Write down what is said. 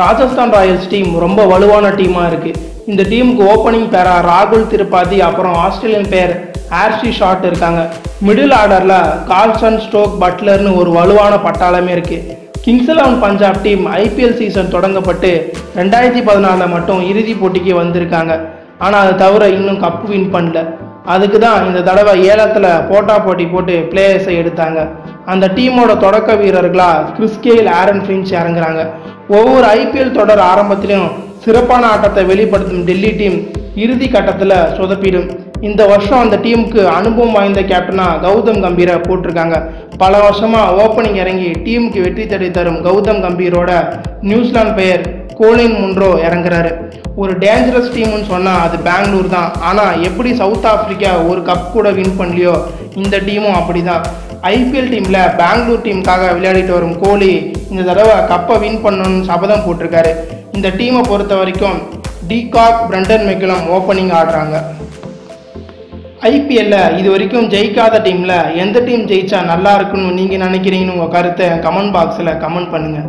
Rajasthan Royals team ரொம்ப வலுவான டீமாக இருக்குது இந்த டீமுக்கு ஓப்பனிங் பேரா ராகுல் திருப்பாதி அப்புறம் ஆஸ்திரேலியன் பேர் ஆர்சி ஷாட் இருக்காங்க. மிடில் ஆர்டரில் கால்சன் ஸ்டோக் பட்லர்னு ஒரு வலுவான பட்டாளமே இருக்குது Kings Eleven Punjab team IPL season தொடங்கப்பட்டு ரெண்டாயிரத்தி பதினாலில் மட்டும் இறுதிப் போட்டிக்கு வந்திருக்காங்க. ஆனால் அது தவிர இன்னும் கப்பு வின் பண்ணல. அதுக்கு தான் இந்த தடவை ஏலத்தில் போட்டா போட்டி போட்டு பிளேயர்ஸை எடுத்தாங்க. அந்த டீமோட தொடக்க வீரர்களாக கிறிஸ்கேல் ஆரன் ஃபின்ச் இறங்குறாங்க. ஒவ்வொரு ஐபிஎல் தொடர் ஆரம்பத்திலும் சிறப்பான ஆட்டத்தை வெளிப்படுத்தும் டெல்லி டீம் இறுதி கட்டத்தில் சொதப்பிடும். இந்த வருஷம் அந்த டீமுக்கு அனுபவம் வாய்ந்த கேப்டனாக கௌதம் கம்பீரை போட்டிருக்காங்க. பல வருஷமாக ஓப்பனிங் இறங்கி டீமுக்கு வெற்றி தடை தரும் கௌதம் கம்பீரோட நியூசிலாந்து பெயர் கோலின் முன்ரோ இறங்குறாரு. ஒரு டேஞ்சரஸ் டீம்னு சொன்னால் அது பெங்களூர் தான். ஆனால் எப்படி சவுத் ஆஃப்ரிக்கா ஒரு கப் கூட வின் பண்ணலையோ இந்த டீமும் அப்படி தான் ஐபிஎல் டீமில் பெங்களூர் டீமுக்காக விளையாடிட்டு வரும் கோலி இந்த தடவை கப்பை வின் பண்ணணும்னு சபதம் போட்டிருக்காரு. இந்த டீமை பொறுத்த வரைக்கும் டிகாக் பிரண்டன் மெக்கலம் ஓப்பனிங் ஆடுறாங்க. ஐபிஎல்ல இது வரைக்கும் ஜெயிக்காத டீமில் எந்த டீம் ஜெயிச்சா நல்லா இருக்குன்னு நீங்கள் நினைக்கிறீங்கன்னு உங்கள் கருத்தை கமெண்ட் பாக்ஸில் கமெண்ட் பண்ணுங்கள்